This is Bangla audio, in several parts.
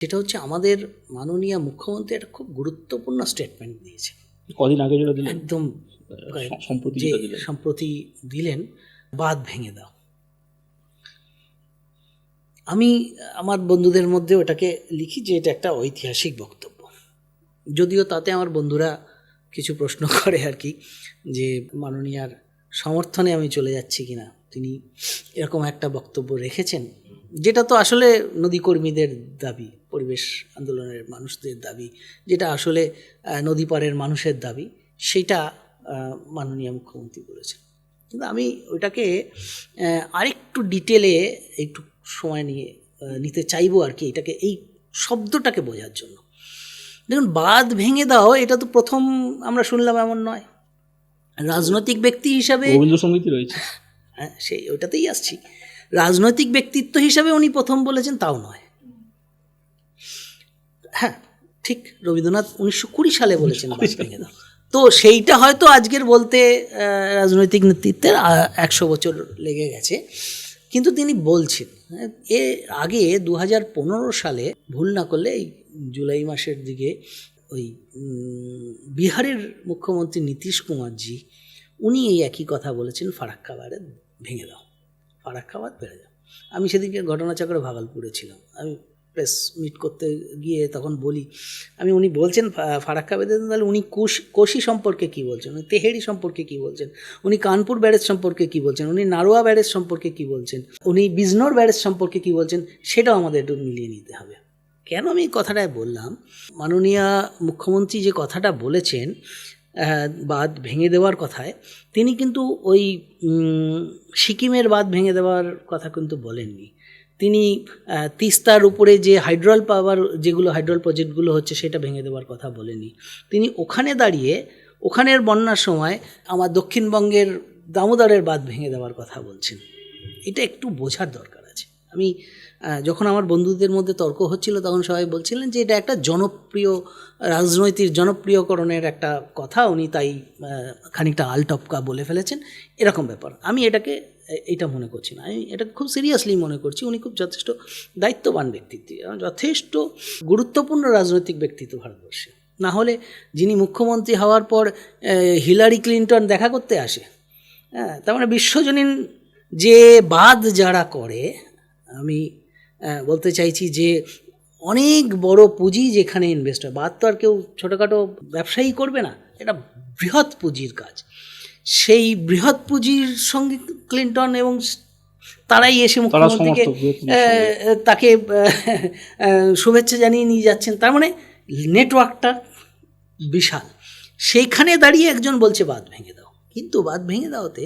সেটা হচ্ছে আমাদের মাননীয় মুখ্যমন্ত্রী একটা খুব গুরুত্বপূর্ণ স্টেটমেন্ট দিয়েছে কদিন আগে যেটা দিলেন? একদম সম্প্রতি সম্প্রতি দিলেন বাদ ভেঙে দাও। আমি আমার বন্ধুদের মধ্যে ওটাকে লিখি যে এটা একটা ঐতিহাসিক বক্তব্য। যদিও তাতে আমার বন্ধুরা কিছু প্রশ্ন করে আর কি যে মাননীয়ার সমর্থনে আমি চলে যাচ্ছি কিনা। তিনি এরকম একটা বক্তব্য রেখেছেন যেটা তো আসলে নদী কর্মীদের দাবি। পরিবেশ আন্দোলনের মানুষদের দাবি যেটা আসলে নদী পাড়ের মানুষের দাবি সেটা মাননীয় মুখ্যমন্ত্রী বলেছেন। কিন্তু আমি ওইটাকে আরেকটু ডিটেলে একটু সময় নিয়ে নিতে চাইব আর কি এটাকে এই শব্দটাকে বোঝার জন্য। দেখুন বাঁধ ভেঙে দাও এটা তো প্রথম আমরা শুনলাম এমন নয়। রাজনৈতিক ব্যক্তি হিসাবে রবীন্দ্রসঙ্গীতই রয়েছে। হ্যাঁ সেই ওটাতেই আসছি। রাজনৈতিক ব্যক্তিত্ব হিসাবে উনি প্রথম বলেছেন তাও নয়। হ্যাঁ ঠিক রবীন্দ্রনাথ উনিশশো কুড়ি সালে বলেছেন ভেঙে দাও তো সেইটা হয়তো আজকের বলতে রাজনৈতিক নেতৃত্বের একশো বছর লেগে গেছে। কিন্তু তিনি বলছেন এর আগে দু পনেরো সালে ভুল না করলে এই জুলাই মাসের দিকে ওই বিহারের মুখ্যমন্ত্রী নীতিশ কুমারজি উনি এই একই কথা বলেছেন ফারাক্কাবাদে ভেঙে দাও ফারাক্কাবাদ বেড়ে যাও। আমি সেদিনকে ঘটনাচক্রে ভাগলপুরে ছিলাম। আমি প্রেস মিট করতে গিয়ে তখন বলি আমি উনি বলছেন ফারাক্কা বেঁধে দেন, তাহলে উনি কুশ কোশি সম্পর্কে কি বলছেন? উনি তেহেরি সম্পর্কে কি বলছেন? উনি কানপুর ব্যারেজ সম্পর্কে কি বলছেন? উনি নারোয়া ব্যারেজ সম্পর্কে কি বলছেন? উনি বিজনোর ব্যারেজ সম্পর্কে কি বলছেন? সেটাও আমাদের একটু মিলিয়ে নিতে হবে। কেন আমি কথাটায় বললাম? মাননীয় মুখ্যমন্ত্রী যে কথাটা বলেছেন বাঁধ ভেঙে দেওয়ার কথায়, তিনি কিন্তু ওই সিকিমের বাঁধ ভেঙে দেওয়ার কথা কিন্তু বলেননি। তিনি তিস্তার উপরে যে হাইড্রল পাওয়ার, যেগুলো হাইড্রল প্রজেক্টগুলো হচ্ছে সেটা ভেঙে দেওয়ার কথা বলেনি তিনি ওখানে দাঁড়িয়ে, ওখানের বন্যার সময় আমার দক্ষিণবঙ্গের দামোদরের বাঁধ ভেঙে দেওয়ার কথা বলছেন। এটা একটু বোঝার দরকার আছে। আমি যখন আমার বন্ধুদের মধ্যে তর্ক হচ্ছিল, তখন সবাই বলছিলেন যে এটা একটা জনপ্রিয় রাজনৈতিক, জনপ্রিয়করণের একটা কথা। উনি তাই খানিকটা আলটপকা বলে ফেলেছেন। এরকম ব্যাপার। আমি এটাকে এটা মনে করছি না। আমি এটা খুব সিরিয়াসলি মনে করছি। উনি খুব যথেষ্ট দায়িত্ববান ব্যক্তিত্ব। যথেষ্ট গুরুত্বপূর্ণ রাজনৈতিক ব্যক্তিত্ব ভারতবর্ষে। না হলে যিনি মুখ্যমন্ত্রী হওয়ার পর হিলারি ক্লিন্টন দেখা করতে আসে। হ্যাঁ তার মানে বিশ্বজনীন যে বাদ যারা করে, আমি বলতে চাইছি যে অনেক বড় পুঁজি যেখানে ইনভেস্ট হয় বাদ তো আর কেউ ছোটোখাটো ব্যবসায়ী করবে না এটা বৃহৎ পুঁজির কাজ। সেই বৃহৎ পুঁজির সঙ্গে ক্লিন্টন এবং তারাই এসে তারা মুখ্যমন্ত্রীকে তাকে শুভেচ্ছা জানিয়ে নিয়ে যাচ্ছেন। তার মানে নেটওয়ার্কটা বিশাল। সেইখানে দাঁড়িয়ে একজন বলছে বাঁধ ভেঙে দাও। কিন্তু বাঁধ ভেঙে দাওতে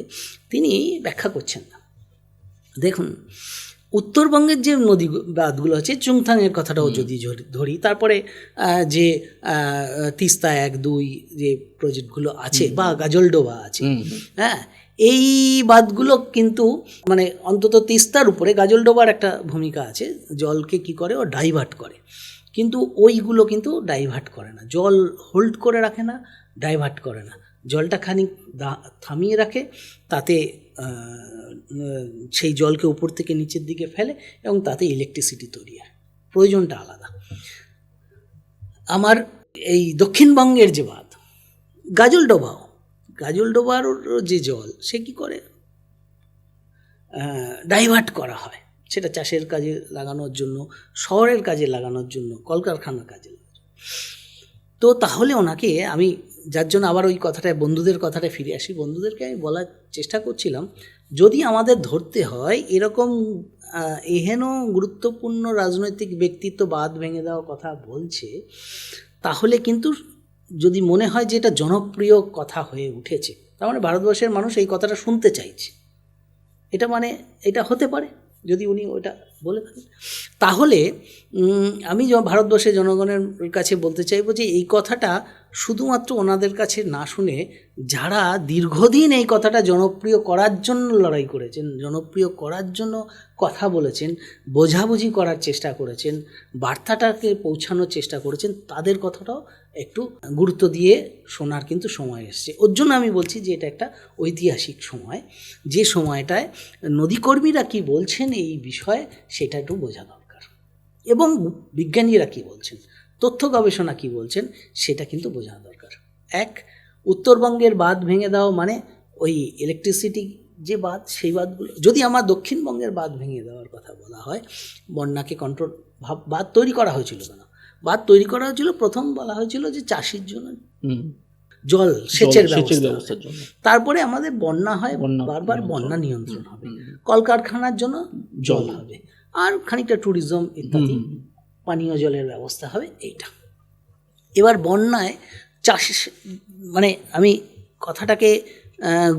তিনি ব্যাখ্যা করছেন না। দেখুন উত্তরবঙ্গের যে নদী বাঁধগুলো আছে চুংথাংয়ের কথাটাও যদি ধরি- তারপরে যে তিস্তা এক দুই যে প্রজেক্টগুলো আছে বা গাজলডোবা আছে। হ্যাঁ এই বাঁধগুলো কিন্তু মানে অন্তত তিস্তার উপরে গাজলডোবার একটা ভূমিকা আছে জলকে কি করে? ও ডাইভার্ট করে। কিন্তু ওইগুলো কিন্তু ডাইভার্ট করে না। জল হোল্ড করে রাখে না ডাইভার্ট করে না। জলটা খানিক থামিয়ে রাখে, তাতে সেই জলকে উপর থেকে নিচের দিকে ফেলে এবং তাতে ইলেকট্রিসিটি তৈরি হয়। প্রয়োজনটা আলাদা। আমার এই দক্ষিণবঙ্গের যে বাঁধ গাজলডোবাও গাজলডোবার যে জল, সে কি করে? ডাইভার্ট করা হয়। সেটা চাষের কাজে লাগানোর জন্য, শহরের কাজে লাগানোর জন্য, কলকারখানার কাজে লাগানোর তো তাহলে ওনাকে আমি যার জন্য আবার ওই কথাটায়, বন্ধুদের কথাটা ফিরে আসি। বন্ধুদেরকে আমি বলার চেষ্টা করছিলাম, যদি আমাদের ধরতে হয়, এরকম এহেন গুরুত্বপূর্ণ রাজনৈতিক ব্যক্তিত্ব বাদ ভেঙে দেওয়ার কথা বলছে, তাহলে কিন্তু যদি মনে হয় যে এটা জনপ্রিয় কথা হয়ে উঠেছে, তার মানে ভারতবর্ষের মানুষ এই কথাটা শুনতে চাইছে। এটা মানে এটা হতে পারে, যদি উনি ওটা বলে থাকেন। তাহলে আমি ভারতবর্ষের জনগণের কাছে বলতে চাইব যে এই কথাটা শুধুমাত্র ওনাদের কাছে না শুনে যারা দীর্ঘদিন এই কথাটা জনপ্রিয় করার জন্য লড়াই করেছেন, জনপ্রিয় করার জন্য কথা বলেছেন, বোঝাবুঝি করার চেষ্টা করেছেন, বার্তাটাকে পৌঁছানোর চেষ্টা করেছেন, তাদের কথাটাও একটু গুরুত্ব দিয়ে শোনার কিন্তু সময় এসছে। ওর জন্য আমি বলছি যে এটা একটা ঐতিহাসিক সময়। যে সময়টায় নদীকর্মীরা কি বলছেন এই বিষয়ে সেটা একটু বোঝা দরকার। এবং বিজ্ঞানীরা কি বলছেন? তথ্য গবেষণা কি বলছেন সেটা কিন্তু বোঝা দরকার। এক উত্তরবঙ্গের বাঁধ ভেঙে দেওয়া মানে ওই ইলেকট্রিসিটি যে বাঁধ সেই বাঁধগুলো যদি আমার দক্ষিণবঙ্গের বাঁধ ভেঙে দেওয়ার কথা বলা হয় বন্যাকে কন্ট্রোল ভাব বাঁধ তৈরি করা হয়েছিল কেন? বাঁধ তৈরি করা হয়েছিল প্রথম বলা হয়েছিল যে চাষির জন্য জল সেচের ব্যবস্থা তারপরে আমাদের বন্যা হয় বারবার বন্যা নিয়ন্ত্রণ হবে। কলকারখানার জন্য জল। হবে। আর খানিকটা ট্যুরিজম ইত্যাদি। পানীয় জলের ব্যবস্থা হবে এইটা। এবার বন্যায় চাষ মানে আমি কথাটাকে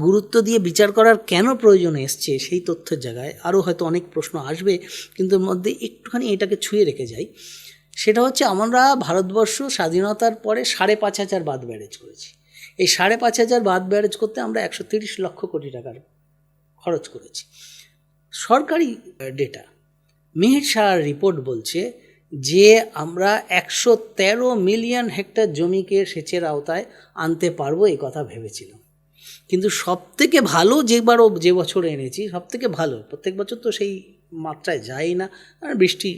গুরুত্ব দিয়ে বিচার করার কেন প্রয়োজন এসছে সেই তথ্যের জায়গায়? আরও হয়তো অনেক প্রশ্ন আসবে, কিন্তু মধ্যে একটুখানি এটাকে ছুঁয়ে রেখে যাই। সেটা হচ্ছে আমরা ভারতবর্ষ স্বাধীনতার পরে সাড়ে পাঁচ হাজার বাদ ব্যারেজ করেছি। এই সাড়ে পাঁচ হাজার বাদ ব্যারেজ করতে আমরা একশো তিরিশ লক্ষ কোটি টাকার খরচ করেছি। সরকারি ডেটা মেহের শাহর রিপোর্ট বলছে যে আমরা একশো তেরো মিলিয়ন হেক্টর জমিকে সেচের আওতায় আনতে পারব এই কথা ভেবেছিলাম কিন্তু সব থেকে ভালো যেবারও যে বছর এনেছি সব থেকে ভালো প্রত্যেক বছর তো সেই মাত্রায় যায় না আর বৃষ্টি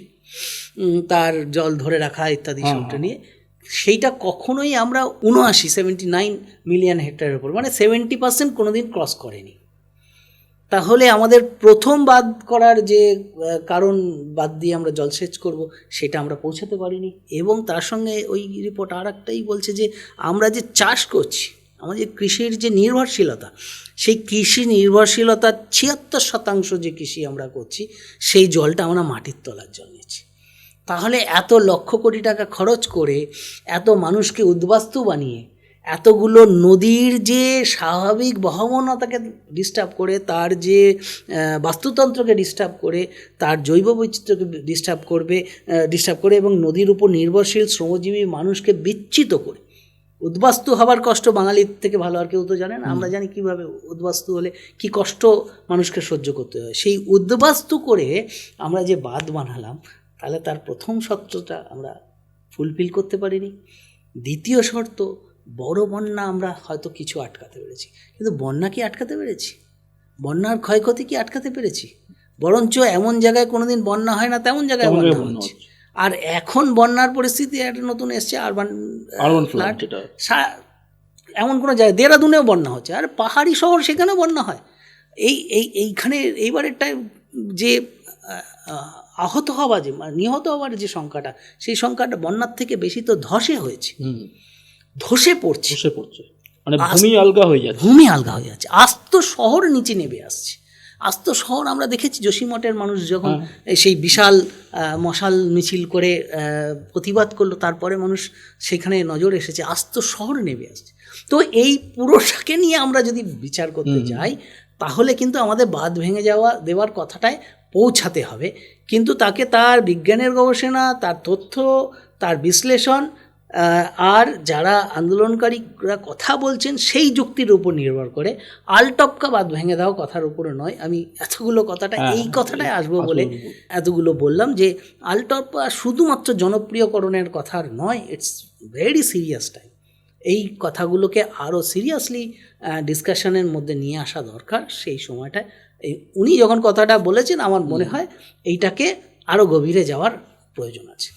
তার জল ধরে রাখা ইত্যাদি হ্যাঁ, সবটা নিয়ে সেইটা কখনোই আমরা উনআশি সেভেন্টি নাইন মিলিয়ন হেক্টরের উপর মানে সেভেন্টি পার্সেন্ট কোনো দিন ক্রস করেনি। তাহলে আমাদের প্রথম বাদ করার যে কারণ বাদ দিয়ে আমরা জলসেচ করব, সেটা আমরা পৌঁছাতে পারিনি। এবং তার সঙ্গে ওই রিপোর্ট আর একটাই বলছে যে, আমরা যে চাষ করছি, আমাদের কৃষির যে নির্ভরশীলতা, সেই কৃষি নির্ভরশীলতার ছিয়াত্তর শতাংশ যে কৃষি আমরা করছি, সেই জলটা আমরা মাটির তলার জল নিচ্ছি। তাহলে এত লক্ষ কোটি টাকা খরচ করে, এত মানুষকে উদ্বাস্তু বানিয়ে এতগুলো নদীর যে স্বাভাবিক বহমনতাকে ডিস্টার্ব করে তার যে বাস্তুতন্ত্রকে ডিস্টার্ব করে তার জৈব বৈচিত্র্যকে ডিস্টার্ব করবে ডিস্টার্ব করে এবং নদীর উপর নির্ভরশীল শ্রমজীবী মানুষকে বিচ্ছিত করে। উদ্বাস্তু হবার কষ্ট বাঙালির থেকে ভালো আর কেউ তো জানে না। আমরা জানি কীভাবে উদ্বাস্তু হলে কি কষ্ট মানুষকে সহ্য করতে হয়। সেই উদ্বাস্তু করে আমরা যে বাঁধ বানালাম তাহলে তার প্রথম শর্তটা আমরা ফুলফিল করতে পারিনি। দ্বিতীয় শর্ত বড় বন্যা আমরা হয়তো কিছু আটকাতে পেরেছি। কিন্তু বন্যা কি আটকাতে পেরেছি? বন্যার ক্ষয়ক্ষতি কি আটকাতে পেরেছি? বরঞ্চ এমন জায়গায় কোনোদিন বন্যা হয় না তেমন জায়গায় বন্যা হচ্ছে। আর এখন বন্যার পরিস্থিতি একটা নতুন এসছে আরবান ফ্লাড এমন কোনো জায়গায় দেরাদুনেও বন্যা হচ্ছে আর পাহাড়ি শহর সেখানেও বন্যা হয়। এই এই এইখানে এইবারেরটায় যে আহ, আহ, আহত হওয়া যে মানে নিহত হওয়ার যে সংখ্যাটা সেই সংখ্যাটা বন্যার থেকে বেশি তো ধসে হয়েছে। ধসে পড়ছে। বসে পড়ছে। মানে ভূমি আলগা হয়ে যাচ্ছে। ভূমি আলগা হয়ে যাচ্ছে। আস্ত শহর নিচে নেমে আসছে। আস্ত শহর আমরা দেখেছি যোশীমঠের মানুষ যখন সেই বিশাল মশাল মিছিল করে প্রতিবাদ করল তারপরে মানুষ সেখানে নজর এসেছে আস্ত শহর নেমে আসছে। তো এই পুরোটাকে নিয়ে আমরা যদি বিচার করতে যাই তাহলে কিন্তু আমাদের বাদ ভেঙে যাওয়া দেওয়ার কথাটায় পৌঁছাতে হবে। কিন্তু তাকে তার বিজ্ঞানের গবেষণা তার তথ্য তার বিশ্লেষণ আর যারা আন্দোলনকারীরা কথা বলছেন সেই যুক্তির উপর নির্ভর করে। আলটপকা বাদ ভেঙে দেওয়া কথার উপরে নয়। আমি এতগুলো কথাটা হ্যাঁ, এই কথাটাই আসব বলে। এতগুলো বললাম যে আলটপকা শুধুমাত্র জনপ্রিয়করণের কথা নয় ইটস ভেরি সিরিয়াস টাইম এই কথাগুলোকে আরও সিরিয়াসলি ডিসকাশনের মধ্যে নিয়ে আসা দরকার। সেই সময়টায় এই উনি যখন কথাটা বলেছেন আমার মনে হয় এইটাকে আরও গভীরে যাওয়ার প্রয়োজন আছে।